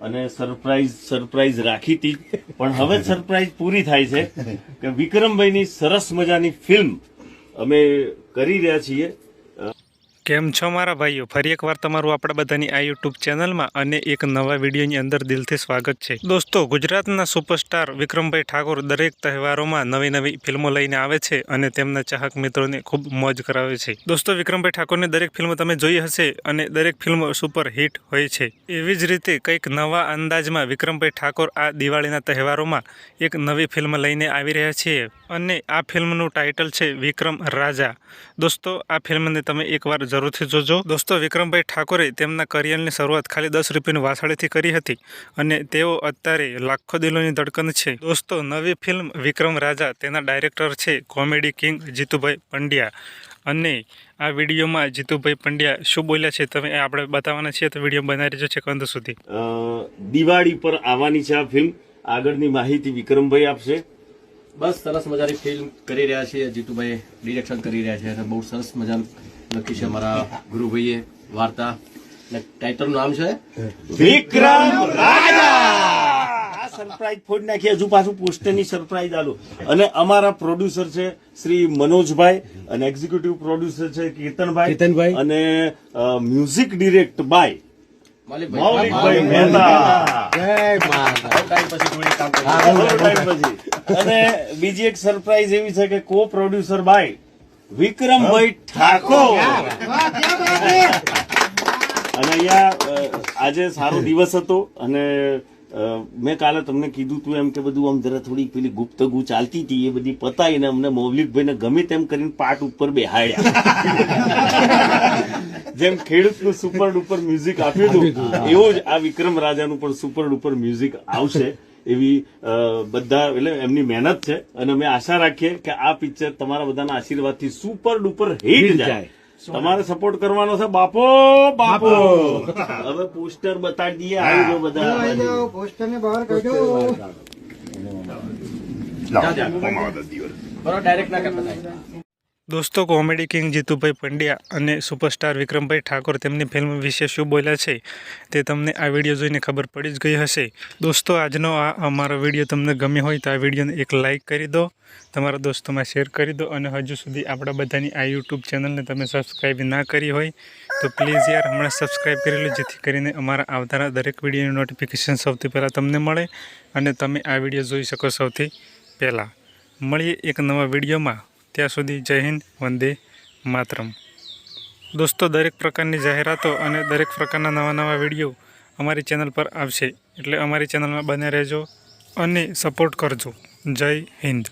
અને surprise surprise રાખી હતી પણ હવે સરપ્રાઈઝ પૂરી થાય છે કે વિક્રમભાઈની સરસ મજાની ફિલ્મ અમે કરી રહ્યા છીએ. કેમ છો મારા ભાઈઓ? ફરી એકવાર તમારું આપણા બધાની આ યુટ્યુબ ચેનલમાં અને એક નવા વિડીયોની અંદર દિલથી સ્વાગત છે. દોસ્તો, ગુજરાતના સુપરસ્ટાર વિક્રમભાઈ ઠાકોર દરેક તહેવારોમાં નવી નવી ફિલ્મો લઈને આવે છે અને તેમના ચાહક મિત્રોને ખૂબ મોજ કરાવે છે. દોસ્તો, વિક્રમભાઈ ઠાકોરની દરેક ફિલ્મ તમે જોઈ હશે અને દરેક ફિલ્મ સુપર હિટ હોય છે. એવી જ રીતે કંઈક નવા અંદાજમાં વિક્રમભાઈ ઠાકોર આ દિવાળીના તહેવારોમાં એક નવી ફિલ્મ લઈને આવી રહ્યા છીએ અને આ ફિલ્મનું ટાઇટલ છે વિક્રમ રાજા. દોસ્તો, આ ફિલ્મને તમે એકવાર જરૂરથી જોજો. દોસ્તો વિક્રમભાઈ ઠાકોરે તેમના કરિયરની શરૂઆત ખાલી દસ રૂપિયાની વાસાળીથી કરી હતી અને તેઓ અત્યારે લાખો દિલોની ધડકન છે. દોસ્તો નવી ફિલ્મ વિક્રમ રાજા તેના ડાયરેક્ટર છે કોમેડી કિંગ જીતુભાઈ પંડ્યા. અને આ વિડીયોમાં જીતુભાઈ પંડ્યા શું બોલ્યા છે તમે આપણે બતાવવાના છીએ તો વીડિયો બનાવી રહ્યો છે કંદ સુધી દિવાળી પર આવવાની છે આ ફિલ્મ. આગળની માહિતી વિક્રમભાઈ આપશે. બસ સરસ મજાની ફિલ્મ કરી રહ્યા છે જીતુભાઈ ડિરેક્શન કરી રહ્યા છે. અને બહુ સરસ મજાનું લખી છે અમારા ગુરુભાઈએ વાર્તા. અને ટાઇટલનું નામ છે વિક્રમ રાજા. સરપ્રાઈઝ ફોડ નાખી હજુ પાછું પોસ્ટરની સરપ્રાઈઝ આલુ. અને અમારા પ્રોડ્યુસર છે શ્રી મનોજભાઈ અને એક્ઝિક્યુટિવ પ્રોડ્યુસર છે કીર્તનભાઈ કીર્તનભાઈ. અને મ્યુઝિક ડિરેક્ટ બાય માલિકભાઈ. મૌલિકભાઈ મહેતા. જય માતા ટાઈમ પછી જોડે કામ કરીએ. આ બહુ ટાઈમ પછી. અને બીજી એક સરપ્રાઈઝ એવી છે કે કો પ્રોડ્યુસર બાય વિક્રમભાઈ ઠાકોર. અને અહીંયા આજે સારો દિવસ હતો અને મેં કાલે તમને કીધું તું એમ કે બધું આમ જરા થોડી પેલી ગુપ્તગુ ચાલતી હતી એ બધી પતાવીને અમને મૌલિકભાઈને ગમે તેમ કરીને પાટ ઉપર બેહાડ્યા. જેમ ખેડૂતનું સુપર ડુપર મ્યુઝિક આપ્યું હતું એવું જ આ વિક્રમ રાજાનું પણ સુપર ડુપર મ્યુઝિક આવશે. એવી બધા એટલે એમની મહેનત છે અને અમે આશા રાખીએ કે આ પિક્ચર તમારા બધાના આશીર્વાદથી સુપર ડુપર હિટ જાય. તમારે સપોર્ટ કરવાનો છે? બાપો બાપો! હવે પોસ્ટર બતાડી દઈએ આવી જો બધા. પોસ્ટર ને બહાર કાઢો. ડાયરેક્ટ ના કરતા. દોસ્તો, કોમેડી કિંગ જીતુભાઈ પંડ્યા અને સુપરસ્ટાર વિક્રમભાઈ ઠાકોર તેમની ફિલ્મ વિશે શું બોલ્યા છે તે તમને આ વીડિયો જોઈને ખબર પડી જ ગઈ હશે. દોસ્તો, આજનો આ અમારો વીડિયો તમને ગમ્યો હોય તો આ વિડીયોને એક લાઇક કરી દો, તમારા દોસ્તોમાં શેર કરી દો અને હજુ સુધી આપણા બધાની આ યુટ્યુબ ચેનલને તમે સબસ્ક્રાઈબ ના કરી હોય તો પ્લીઝ યાર હમણાં સબસ્ક્રાઈબ કરી લો, જેથી કરીને અમારા આવનારા દરેક વિડીયોની નોટિફિકેશન સૌથી પહેલાં તમને મળે અને તમે આ વીડિયો જોઈ શકો સૌથી પહેલાં. મળીએ એક નવા વિડીયોમાં. ત્યાં સુધી જય હિન્દ, વંદે માતરમ. દોસ્તો, દરેક પ્રકારની જાહેરાતો અને દરેક પ્રકારના નવા નવા વીડિયો અમારી ચેનલ પર આવશે. એટલે અમારી ચેનલમાં બને રહેજો અને સપોર્ટ કરજો. જય હિન્દ.